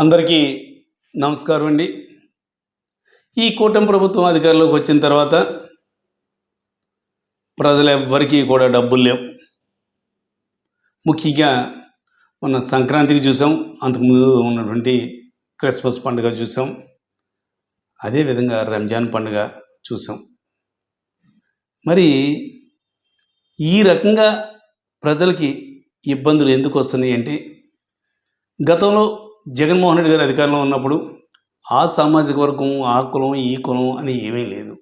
అందరికీ నమస్కారం అండి. ఈ కూటమి ప్రభుత్వం అధికారంలోకి వచ్చిన తర్వాత ప్రజలు ఎవ్వరికీ కూడా డబ్బులు లేవు. ముఖ్యంగా మన సంక్రాంతికి చూసాం అంతకుముందు ఉన్నటువంటి క్రిస్మస్ పండుగ చూసాం అదేవిధంగా రంజాన్ పండుగ చూసాం. మరి ఈ రకంగా ప్రజలకి ఇబ్బందులు ఎందుకు వస్తున్నాయి అంటే గతంలో జగన్మోహన్ రెడ్డి గారు అధికారంలో ఉన్నప్పుడు ఆ సామాజిక వర్గం ఆ కులం ఈ కులం అని ఏమీ లేదు.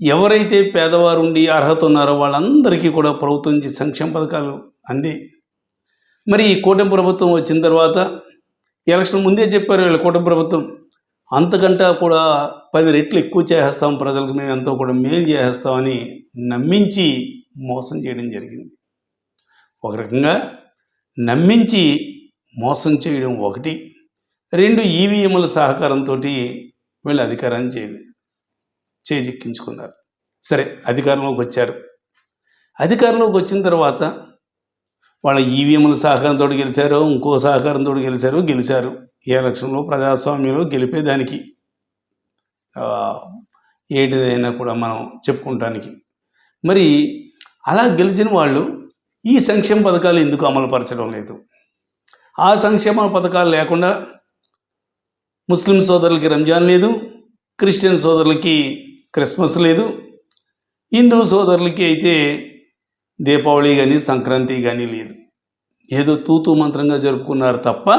ఎవరైతే పేదవారు ఉండి అర్హత ఉన్నారో వాళ్ళందరికీ కూడా ప్రభుత్వం నుంచి సంక్షేమ పథకాలు అంది. మరి ఈ కూటమి ప్రభుత్వం వచ్చిన తర్వాత ఎలక్షన్ ముందే చెప్పారు వీళ్ళ కూటమి ప్రభుత్వం అంతకంటే కూడా పది రెట్లు ఎక్కువ చేసేస్తాం ప్రజలకు మేము ఎంతో కూడా మేలు చేసేస్తామని నమ్మించి మోసం చేయడం జరిగింది. ఒక రకంగా నమ్మించి మోసం చేయడం ఒకటి. రెండు ఈవీఎంల సహకారంతో వీళ్ళు అధికారాన్ని చే చేజిక్కించుకున్నారు. సరే అధికారంలోకి వచ్చారు. అధికారంలోకి వచ్చిన తర్వాత వాళ్ళ ఈవీఎంల సహకారంతో గెలిచారు ఇంకో సహకారంతో గెలిచారు గెలిచారు. ఈ ఎలక్షన్లో ప్రజాస్వామ్యంలో గెలిపేదానికి ఏటిదైనా కూడా మనం చెప్పుకుంటానికి. మరి అలా గెలిచిన వాళ్ళు ఈ సంక్షేమ పథకాలు ఎందుకు అమలు పరచడం లేదు? ఆ సంక్షేమ పథకాలు లేకుండా ముస్లిం సోదరులకి రంజాన్ లేదు క్రిస్టియన్ సోదరులకి క్రిస్మస్ లేదు హిందూ సోదరులకి అయితే దీపావళి కానీ సంక్రాంతి కానీ లేదు. ఏదో తూతూ మంత్రంగా జరుపుకున్నారు తప్ప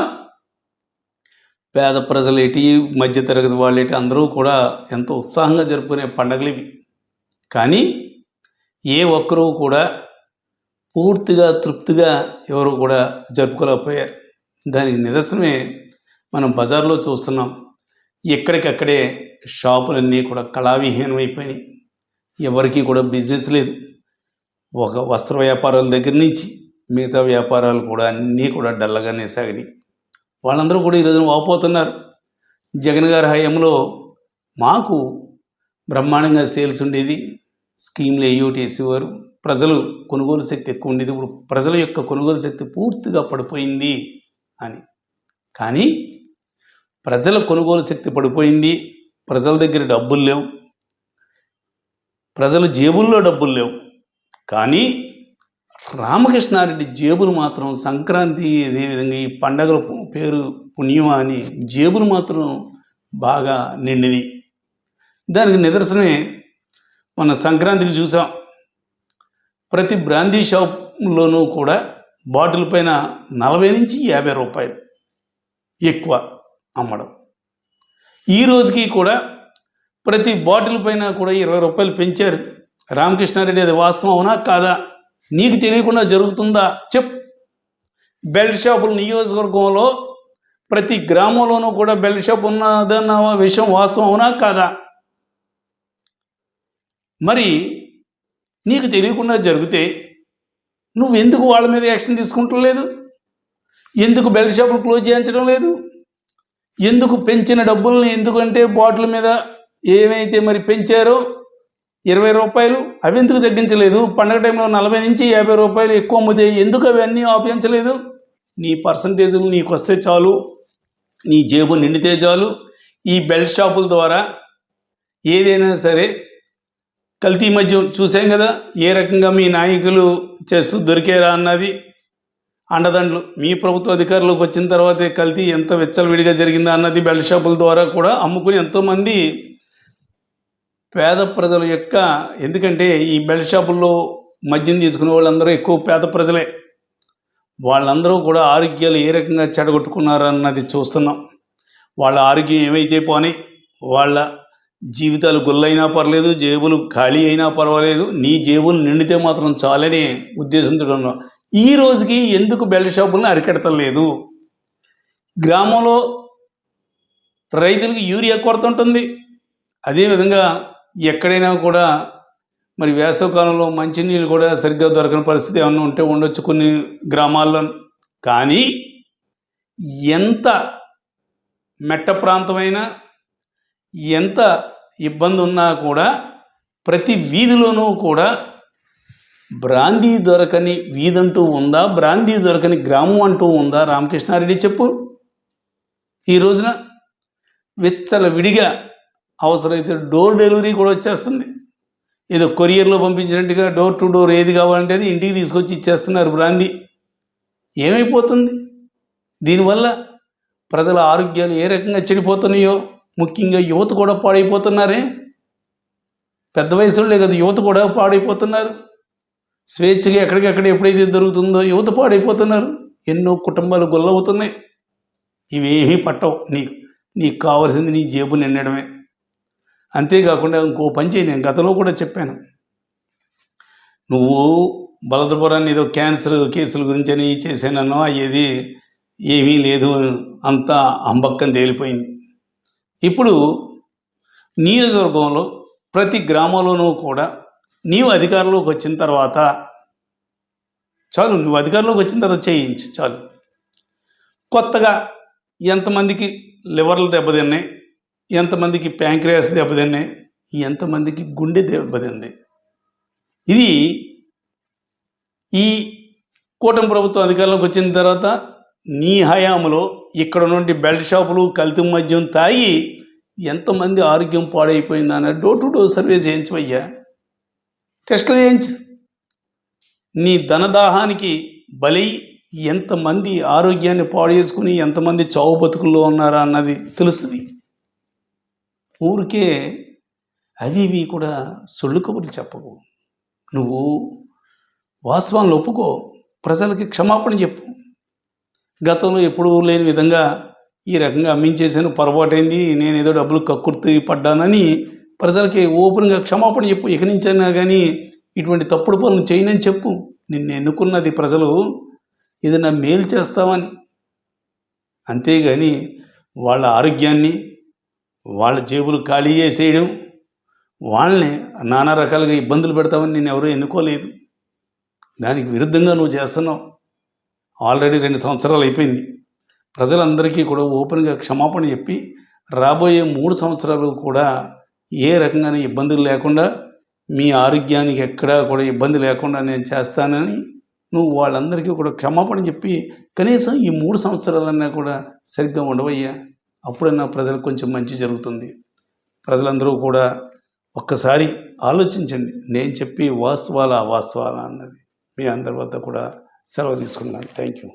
పేద ప్రజలేటి మధ్యతరగతి వాళ్ళేటి అందరూ కూడా ఎంతో ఉత్సాహంగా జరుపుకునే పండగలు ఇవి. కానీ ఏ ఒక్కరూ కూడా పూర్తిగా తృప్తిగా ఎవరు కూడా జరుపుకోలేకపోయారు. దానికి నిదర్శనమే మనం బజార్లో చూస్తున్నాం. ఎక్కడికక్కడే షాపులన్నీ కూడా కళావిహీనం అయిపోయినాయి ఎవరికి కూడా బిజినెస్ లేదు. ఒక వస్త్ర వ్యాపారాల దగ్గర నుంచి మిగతా వ్యాపారాలు కూడా అన్నీ కూడా డల్లగానే సాగినాయి. వాళ్ళందరూ కూడా ఈరోజు వాపోతున్నారు. జగన్ గారి హయాంలో మాకు బ్రహ్మాండంగా సేల్స్ ఉండేది. స్కీమ్లు ఏయోటి వేసేవారు ప్రజలు కొనుగోలు శక్తి ఎక్కువ ఉండేది. ఇప్పుడు ప్రజల యొక్క కొనుగోలు శక్తి పూర్తిగా పడిపోయింది. అని. కానీ ప్రజల కొనుగోలు శక్తి పడిపోయింది. ప్రజల దగ్గర డబ్బులు లేవు. ప్రజల జేబుల్లో డబ్బులు లేవు. కానీ రామకృష్ణారెడ్డి జేబులు మాత్రం సంక్రాంతి అదేవిధంగా ఈ పండగల పేరు పుణ్యమా అని జేబులు మాత్రం బాగా నిండినాయి. దానికి నిదర్శనమే మన సంక్రాంతికి చూసాం. ప్రతి బ్రాందీ షాప్లోనూ కూడా బాటిల్ పైన నలభై నుంచి యాభై రూపాయలు ఎక్కువ అమ్మడం. ఈ రోజుకి కూడా ప్రతి బాటిల్ పైన కూడా ఇరవై రూపాయలు పెంచారు. రామకృష్ణారెడ్డి అది వాస్తవం అవునా కాదా? నీకు తెలియకుండా జరుగుతుందా? చెప్. బెల్ట్ షాపుల నియోజకవర్గంలో ప్రతి గ్రామంలోనూ కూడా బెల్ట్ షాప్ ఉన్నదన్న విషయం వాస్తవం అవునా కాదా? మరి నీకు తెలియకుండా జరిగితే నువ్వు ఎందుకు వాళ్ళ మీద యాక్షన్ తీసుకుంటలేదు ఎందుకు బెల్ట్ షాపులు క్లోజ్ చేయించడం లేదు? ఎందుకు పెంచిన డబ్బుల్ని ఎందుకంటే బాటిల్ మీద ఏమైతే మరి పెంచారో ఇరవై రూపాయలు అవి ఎందుకు తగ్గించలేదు? పండగ టైంలో నలభై నుంచి యాభై రూపాయలు ఎక్కువ అమ్ముతాయి ఎందుకు అవన్నీ ఆపించలేదు? నీ పర్సంటేజులు నీకు వస్తే చాలు. నీ జేబు నిండితే చాలు. ఈ బెల్ట్ షాపుల ద్వారా ఏదైనా సరే కల్తీ మద్యం చూసాం కదా ఏ రకంగా మీ నాయకులు చేస్తూ దొరికారా అన్నది అండదండలు. మీ ప్రభుత్వ అధికారులకు వచ్చిన తర్వాతే కల్తీ ఎంత విచ్చలవిడిగా జరిగిందా అన్నది బెల్ట్ షాపుల ద్వారా కూడా అమ్ముకుని ఎంతోమంది పేద ప్రజల యొక్క ఎందుకంటే ఈ బెల్ట్ షాపుల్లో మద్యం తీసుకునే వాళ్ళందరూ ఎక్కువ పేద ప్రజలే. వాళ్ళందరూ కూడా ఆరోగ్యాలు ఏ రకంగా చెడగొట్టుకున్నారన్నది చూస్తున్నాం. వాళ్ళ ఆరోగ్యం ఏమైతే పోని వాళ్ళ జీవితాలు గుల్లైనా పర్లేదు జేబులు ఖాళీ అయినా పర్వాలేదు నీ జేబులు నిండితే మాత్రం చాలని ఉద్దేశంతో ఉన్నావు ఈ రోజుకి ఎందుకు బెల్ట్ షాపులను అరికెడతలేదు గ్రామంలో రైతులకు యూరియా కొరత ఉంటుంది. అదేవిధంగా ఎక్కడైనా కూడా మరి వేసవకాలంలో మంచినీళ్ళు కూడా సరిగ్గా దొరకని పరిస్థితి ఏమన్నా ఉంటే ఉండొచ్చు కొన్ని గ్రామాల్లో. కానీ ఎంత మెట్ట ప్రాంతమైనా ఎంత ఇబ్బంది ఉన్నా కూడా ప్రతి వీధిలోనూ కూడా బ్రాందీ దొరకని వీధంటూ ఉందా బ్రాందీ దొరకని గ్రామం అంటూ ఉందా? రామకృష్ణారెడ్డి చెప్పు. ఈ రోజున విచ్చల విడిగా అవసరమైతే డోర్ డెలివరీ కూడా వచ్చేస్తుంది. ఏదో కొరియర్లో పంపించినట్టుగా డోర్ టు డోర్ ఏది కావాలంటే అది ఇంటికి తీసుకొచ్చి ఇచ్చేస్తున్నారు బ్రాందీ ఏమైపోతుంది? దీనివల్ల ప్రజల ఆరోగ్యాలు ఏ రకంగా చెడిపోతున్నాయో ముఖ్యంగా యువత కూడా పాడైపోతున్నారే? పెద్ద వయసులోనే కదా యువత కూడా పాడైపోతున్నారు. స్వేచ్ఛగా ఎక్కడికెక్కడ ఎప్పుడైతే దొరుకుతుందో యువత పాడైపోతున్నారు. ఎన్నో కుటుంబాలు గొల్లవుతున్నాయి. ఇవేమీ పట్టవు. నీకు నీకు కావాల్సింది నీ జేబు నిండడమే. అంతేకాకుండా ఇంకో పని చేయి. నేను గతంలో కూడా చెప్పాను. నువ్వు బలదపురాన్ని ఏదో క్యాన్సర్ కేసుల గురించి అని చేశానో అయ్యేది ఏమీ లేదు అంతా అంబక్కం తేలిపోయింది. ఇప్పుడు నియోజకవర్గంలో ప్రతి గ్రామంలోనూ కూడా నీవు అధికారంలోకి వచ్చిన తర్వాత చాలు నువ్వు అధికారంలోకి వచ్చిన తర్వాత చేయించు చాలు. కొత్తగా ఎంతమందికి లివర్లు దెబ్బతిన్నాయి ఎంతమందికి ప్యాంక్రియాస్ దెబ్బతిన్నాయి ఎంతమందికి గుండె దెబ్బతింది. ఇది ఈ కూటమి ప్రభుత్వం అధికారంలోకి వచ్చిన తర్వాత నీ హయాంలో ఇక్కడ నుండి బెల్ట్ షాపులు కల్తీ మద్యం తాగి ఎంతమంది ఆరోగ్యం పాడైపోయిందన్న డోర్ టు డోర్ సర్వే చేయించవయ్యా. టెస్టులు చేయించు. నీ ధనదాహానికి బలి ఎంతమంది ఆరోగ్యాన్ని పాడు చేసుకుని ఎంతమంది చావు బతుకుల్లో ఉన్నారా అన్నది తెలుస్తుంది. ఊరికే అవి ఇవి కూడా సొల్లు కబుర్లు చెప్పకు. నువ్వు వాస్తవాన్ని ఒప్పుకో. ప్రజలకి క్షమాపణ చెప్పు. గతంలో ఎప్పుడూ లేని విధంగా ఈ రకంగా అమ్మించేసాను పొరపాటైంది నేను ఏదో డబ్బులు కక్కుర్తి పడ్డానని ప్రజలకి ఓపెన్గా క్షమాపణ చెప్పు ఇక నుంచైనా కానీ ఇటువంటి తప్పుడు పనులు చేయనని చెప్పు. నిన్ను ఎన్నుకున్నది ప్రజలు ఏదైనా మేలు చేస్తామని. అంతేగాని వాళ్ళ ఆరోగ్యాన్ని వాళ్ళ జేబులు ఖాళీ చేసేయడం వాళ్ళని నానా రకాలుగా ఇబ్బందులు పెడతామని నేను ఎవరూ ఎన్నుకోలేదు. దానికి విరుద్ధంగా నువ్వు చేస్తున్నావు. ఆల్రెడీ రెండు సంవత్సరాలు అయిపోయింది. ప్రజలందరికీ కూడా ఓపెన్గా క్షమాపణ చెప్పి రాబోయే మూడు సంవత్సరాలు కూడా ఏ రకంగానే ఇబ్బందులు లేకుండా మీ ఆరోగ్యానికి ఎక్కడా కూడా ఇబ్బంది లేకుండా నేను చేస్తానని నువ్వు వాళ్ళందరికీ కూడా క్షమాపణ చెప్పి కనీసం ఈ మూడు సంవత్సరాలన్నా కూడా సరిగ్గా ఉండవయ్యా. అప్పుడన్నా ప్రజలకు కొంచెం మంచి జరుగుతుంది. ప్రజలందరూ కూడా ఒక్కసారి ఆలోచించండి. నేను చెప్పి వాస్తవాల అవాస్తవాల అన్నది. మీ అందరి వద్ద కూడా సెలవు తీసుకున్నాను థ్యాంక్ యూ